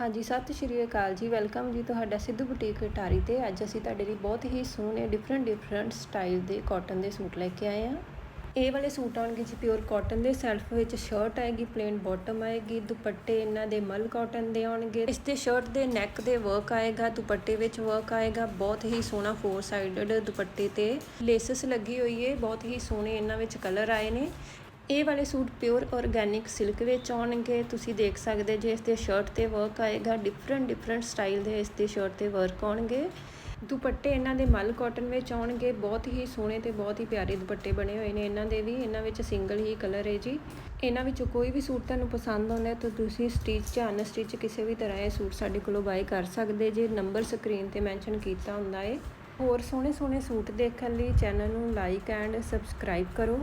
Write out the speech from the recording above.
ਹਾਂਜੀ, ਸਤਿ ਸ਼੍ਰੀ ਅਕਾਲ ਜੀ। ਵੈਲਕਮ ਜੀ ਤੁਹਾਡਾ ਸਿੱਧੂ ਬੁਟੀਕ ਟਾਰੀ ਤੇ। ਅੱਜ ਅਸੀਂ ਤੁਹਾਡੇ ਲਈ ਬਹੁਤ ਹੀ ਸੋਹਣੇ ਡਿਫਰੈਂਟ ਡਿਫਰੈਂਟ ਸਟਾਈਲ ਦੇ ਕਾਟਨ ਦੇ ਸੂਟ ਲੈ ਕੇ ਆਏ ਆ ਇਹ ਵਾਲੇ ਸੂਟ ਆਉਣਗੇ ਜੀ ਪਿਓਰ ਕਾਟਨ ਦੇ। ਸੈਲਫ ਵਿੱਚ ਸ਼ਰਟ ਆਏਗੀ ਪਲੇਨ ਬਾਟਮ ਆਏਗੀ, ਦੁਪੱਟੇ ਇਹਨਾਂ ਦੇ ਮਲ ਕਾਟਨ ਦੇ ਆਉਣਗੇ। ਇਸ ਤੇ ਸ਼ਰਟ ਦੇ ਨੈਕ ਦੇ ਵਰਕ ਆਏਗਾ, ਦੁਪੱਟੇ ਵਿੱਚ ਵਰਕ ਆਏਗਾ। ਬਹੁਤ ਹੀ ਸੋਹਣਾ ਫੋਰ ਸਾਈਡਡ ਦੁਪੱਟੇ ਤੇ ਲੇਸਸ ਲੱਗੀ ਹੋਈ ਹੈ ਬਹੁਤ ਹੀ ਸੋਹਣੇ ਇਹਨਾਂ ਵਿੱਚ ਕਲਰ ਆਏ ਨੇ। ਇਹ ਵਾਲੇ ਸੂਟ ਪਿਓਰ ਆਰਗੈਨਿਕ ਸਿਲਕ ਵਿੱਚ ਆਉਣਗੇ। ਤੁਸੀਂ ਦੇਖ ਸਕਦੇ ਜੇ ਇਸ ਤੇ ਸ਼ਰਟ ਤੇ ਵਰਕ ਆਏਗਾ ਡਿਫਰੈਂਟ ਡਿਫਰੈਂਟ ਸਟਾਈਲ ਦੇ ਇਸ ਤੇ ਸ਼ਰਟ ਤੇ ਵਰਕ ਆਉਣਗੇ। ਦੁਪੱਟੇ ਇਹਨਾਂ ਦੇ ਮਲ ਕਾਟਨ ਵਿੱਚ ਆਉਣਗੇ। ਬਹੁਤ ਹੀ ਸੋਹਣੇ ਤੇ ਬਹੁਤ ਹੀ ਪਿਆਰੇ ਦੁਪੱਟੇ ਬਣੇ ਹੋਏ ਨੇ ਇਹਨਾਂ ਦੇ ਵੀ। ਇਹਨਾਂ ਵਿੱਚ ਸਿੰਗਲ ਹੀ ਕਲਰ ਹੈ ਜੀ। ਇਹਨਾਂ ਵਿੱਚੋਂ ਕੋਈ ਵੀ ਸੂਟ ਤੁਹਾਨੂੰ ਪਸੰਦ ਆਉਂਦਾ ਤਾਂ ਤੁਸੀਂ ਸਟਿਚ ਜਾਂ ਅਨਸਟਿਚ ਕਿਸੇ ਵੀ ਤਰ੍ਹਾਂ ਇਹ ਸੂਟ ਸਾਡੇ ਕੋਲੋਂ ਬਾਏ ਕਰ ਸਕਦੇ ਜੇ। ਨੰਬਰ ਸਕਰੀਨ ਤੇ ਮੈਂਸ਼ਨ ਕੀਤਾ ਹੁੰਦਾ ਹੈ। ਹੋਰ ਸੋਹਣੇ ਸੋਹਣੇ ਸੂਟ ਦੇਖਣ ਲਈ ਚੈਨਲ ਨੂੰ ਲਾਈਕ ਐਂਡ ਸਬਸਕ੍ਰਾਈਬ ਕਰੋ।